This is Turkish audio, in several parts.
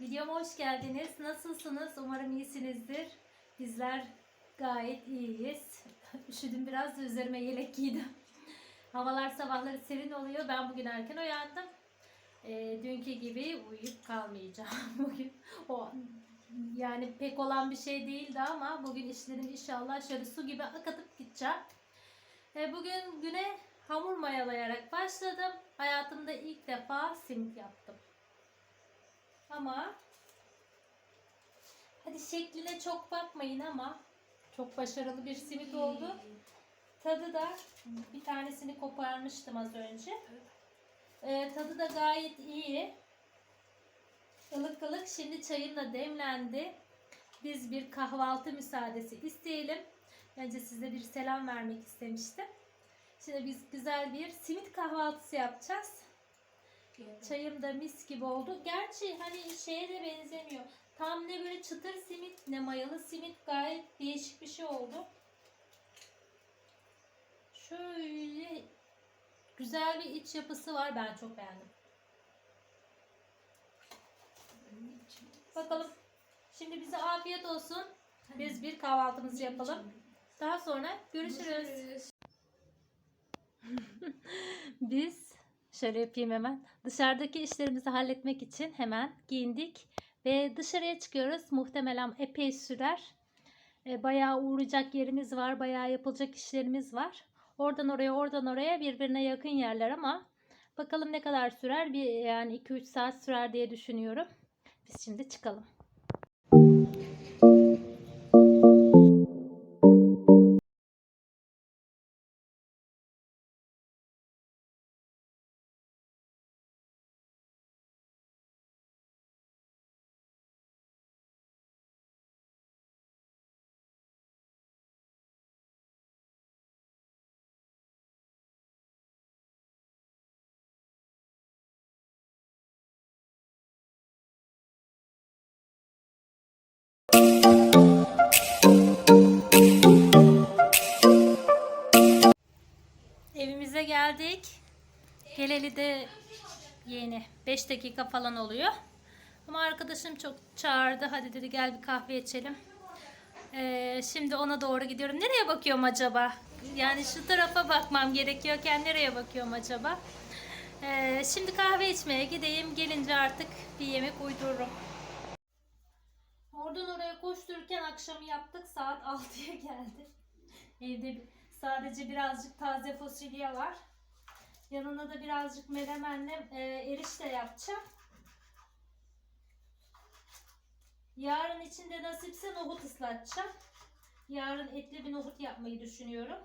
Videoma hoş geldiniz. Nasılsınız? Umarım iyisinizdir. Bizler gayet iyiyiz. Üşüdüm biraz da üzerime yelek giydim. Havalar sabahları serin oluyor. Ben bugün erken uyandım. Ee, dünkü gibi uyuyup kalmayacağım bugün. O yani pek olan bir şey değildi ama bugün işlerim inşallah şöyle su gibi akatıp gideceğim. Ee, bugün güne hamur mayalayarak başladım. Hayatımda ilk defa simit yaptım. Ama hadi şekline çok bakmayın ama çok başarılı bir simit oldu. Tadı da bir tanesini koparmıştım az önce. Ee, tadı da gayet iyi. Ilık ılık şimdi çayım da demlendi. Biz bir kahvaltı müsaadesi isteyelim. Önce size bir selam vermek istemiştim. Şimdi biz güzel bir simit kahvaltısı yapacağız. Çayım da mis gibi oldu. Gerçi hani şeye de benzemiyor. Tam ne böyle çıtır simit ne mayalı simit gayet değişik bir şey oldu. Şöyle güzel bir iç yapısı var. Ben çok beğendim. Bakalım. Şimdi bize afiyet olsun. Biz bir kahvaltımızı yapalım. Daha sonra görüşürüz. Biz şöyle yapayım hemen. Dışarıdaki işlerimizi halletmek için hemen giyindik ve dışarıya çıkıyoruz. Muhtemelen epey sürer. E, bayağı uğrayacak yerimiz var, bayağı yapılacak işlerimiz var. Oradan oraya, oradan oraya birbirine yakın yerler ama bakalım ne kadar sürer? Bir yani 2-3 saat sürer diye düşünüyorum. Biz şimdi çıkalım. Evimize geldik. Geleli de yeni 5 dakika falan oluyor. Ama arkadaşım çok çağırdı. Hadi dedi gel bir kahve içelim. Ee, şimdi ona doğru gidiyorum. Nereye bakıyorum acaba? Yani şu tarafa bakmam gerekiyorken nereye bakıyorum acaba? Ee, şimdi kahve içmeye gideyim. Gelince artık bir yemek uydururum. Koştururken akşamı yaptık. Saat 6'ya geldi. Evde sadece birazcık taze fasulye var. Yanına da birazcık menemenle e, erişte yapacağım. Yarın içinde nasipse nohut ıslatacağım. Yarın etli bir nohut yapmayı düşünüyorum.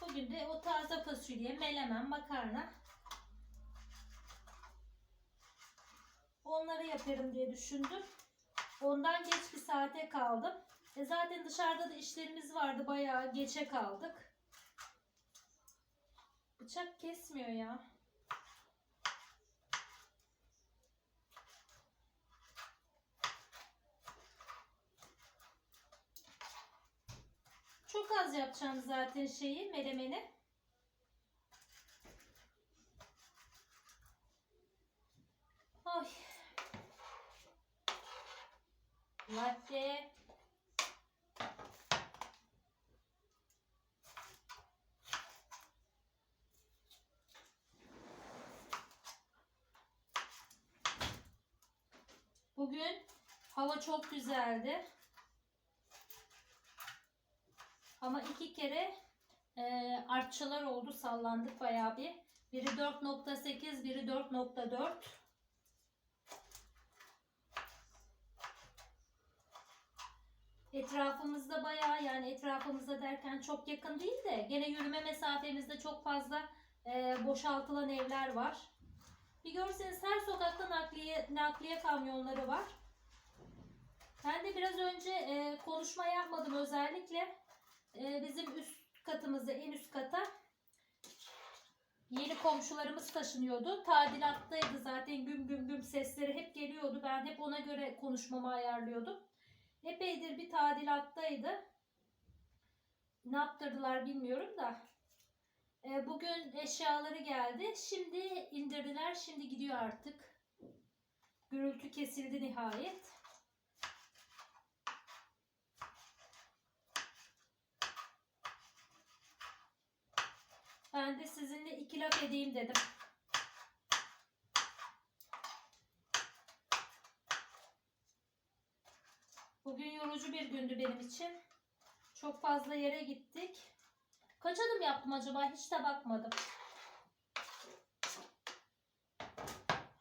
Bugün de o taze fasulye, melemen, makarna. Onları yaparım diye düşündüm. Ondan geç bir saate kaldım. E zaten dışarıda da işlerimiz vardı. Bayağı geçe kaldık. Bıçak kesmiyor ya. Çok az yapacağım zaten şeyi, melemeni. Ay. Latte. Bugün hava çok güzeldi. Ama iki kere e, artçılar oldu. Sallandık bayağı bir. Biri 4.8, biri 4.4. Etrafımızda bayağı yani etrafımızda derken çok yakın değil de gene yürüme mesafemizde çok fazla e, boşaltılan evler var. Bir görseniz her sokakta nakliye, nakliye kamyonları var. Ben de biraz önce e, konuşma yapmadım özellikle. E, bizim üst katımızda en üst kata yeni komşularımız taşınıyordu. Tadilattaydı zaten güm güm güm sesleri hep geliyordu. Ben hep ona göre konuşmamı ayarlıyordum. Epeydir bir tadilattaydı. Ne yaptırdılar bilmiyorum da. E, bugün eşyaları geldi. Şimdi indirdiler. Şimdi gidiyor artık. Gürültü kesildi nihayet. Ben de sizinle iki laf edeyim dedim. Bugün yorucu bir gündü benim için. Çok fazla yere gittik. Kaç adım yaptım acaba? Hiç de bakmadım.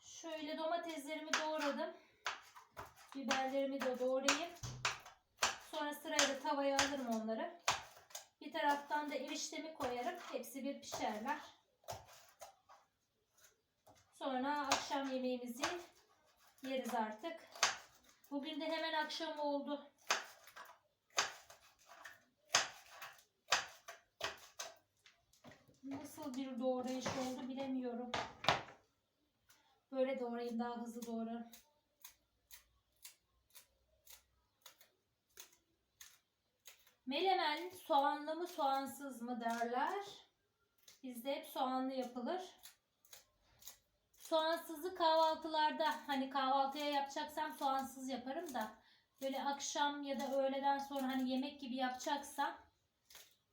Şöyle domateslerimi doğradım. Biberlerimi de doğrayayım. Sonra sırayla tavaya alırım onları. Bir taraftan da eriştemi koyarım. Hepsi bir pişerler. Sonra akşam yemeğimizi yeriz artık. Bugün de hemen akşam oldu. Nasıl bir doğrayış oldu bilemiyorum. Böyle doğrayayım daha hızlı doğrarım. Melemen soğanlı mı soğansız mı derler. Bizde hep soğanlı yapılır. Soğansızı kahvaltılarda hani kahvaltıya yapacaksam soğansız yaparım da böyle akşam ya da öğleden sonra hani yemek gibi yapacaksam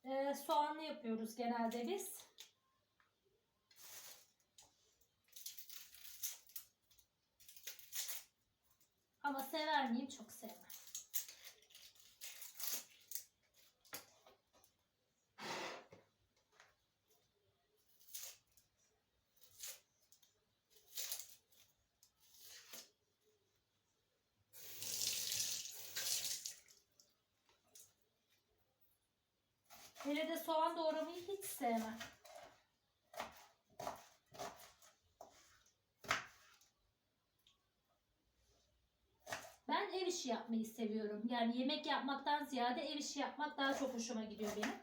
e, soğanlı yapıyoruz genelde biz. Ama sever miyim? Çok sevmem. Hele de soğan doğramayı hiç sevmem. Ev işi yapmayı seviyorum. Yani yemek yapmaktan ziyade ev işi yapmak daha çok hoşuma gidiyor benim.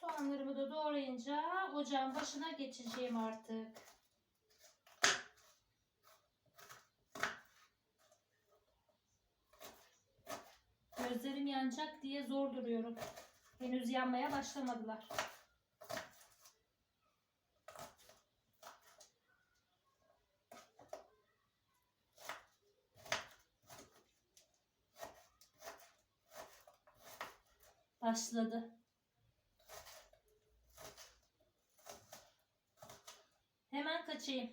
Soğanlarımı da doğrayınca ocağın başına geçeceğim artık. Gözlerim yanacak diye zor duruyorum. Henüz yanmaya başlamadılar. Başladı. Hemen kaçayım.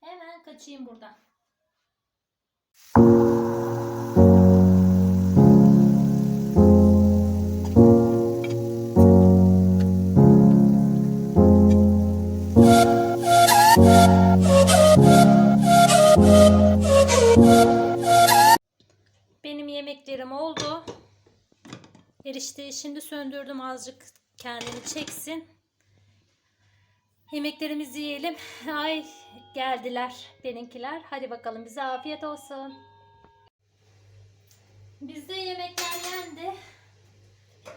Hemen kaçayım buradan. Erişteyi şimdi söndürdüm azıcık kendini çeksin. Yemeklerimizi yiyelim. Ay geldiler benimkiler. Hadi bakalım bize afiyet olsun. Bizde yemekler yendi.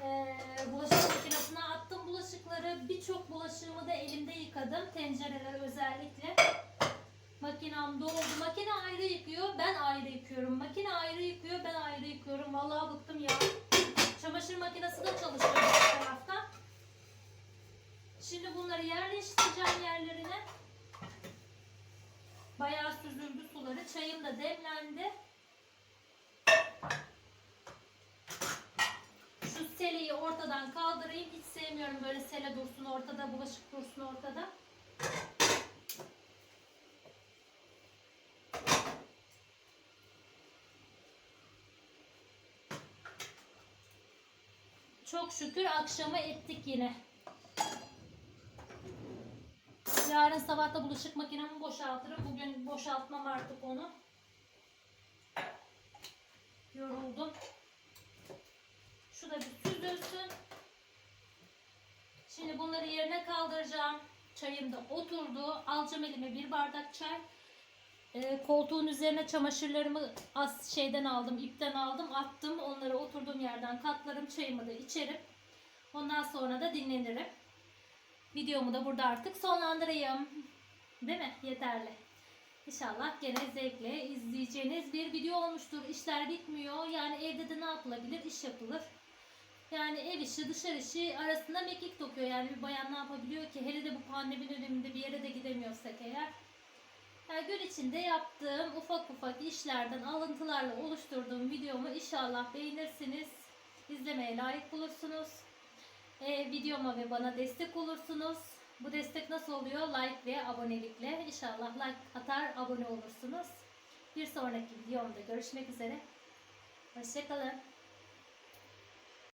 Ee, bulaşık makinesine attım bulaşıkları. Birçok bulaşığımı da elimde yıkadım. Tencereler özellikle. Makinem doldu. Makine ayrı yıkıyor. Ben ayrı yıkıyorum. Makine ayrı yıkıyor. Ben ayrı yıkıyorum. Vallahi bıktım ya. Çamaşır makinesi de çalışıyor bir taraftan. Şimdi bunları yerleştireceğim yerlerine. Bayağı süzüldü suları. Çayım da demlendi. Şu seleyi ortadan kaldırayım. Hiç sevmiyorum böyle sele dursun ortada, bulaşık dursun ortada. Çok şükür akşama ettik yine. Yarın sabah da bulaşık makinemi boşaltırım. Bugün boşaltmam artık onu. Yoruldum. Şu da bir süzülsün. Şimdi bunları yerine kaldıracağım. Çayım da oturdu. Alacağım elime bir bardak çay. Ee, koltuğun üzerine çamaşırlarımı az şeyden aldım, ipten aldım, attım. Onları oturduğum yerden katlarım, çayımı da içerim. Ondan sonra da dinlenirim. Videomu da burada artık sonlandırayım. Değil mi? Yeterli. İnşallah gene zevkle izleyeceğiniz bir video olmuştur. İşler bitmiyor. Yani evde de ne yapılabilir? İş yapılır. yani ev işi dışarı işi arasında mekik dokuyor. Yani bir bayan ne yapabiliyor ki? Hele de bu pandemi döneminde bir yere de gidemiyorsak eğer. Gün içinde yaptığım ufak ufak işlerden alıntılarla oluşturduğum videomu inşallah beğenirsiniz. İzlemeye layık bulursunuz. Ee, videoma ve bana destek olursunuz. Bu destek nasıl oluyor? Like ve abonelikle. İnşallah like atar, abone olursunuz. Bir sonraki videomda görüşmek üzere. Hoşçakalın.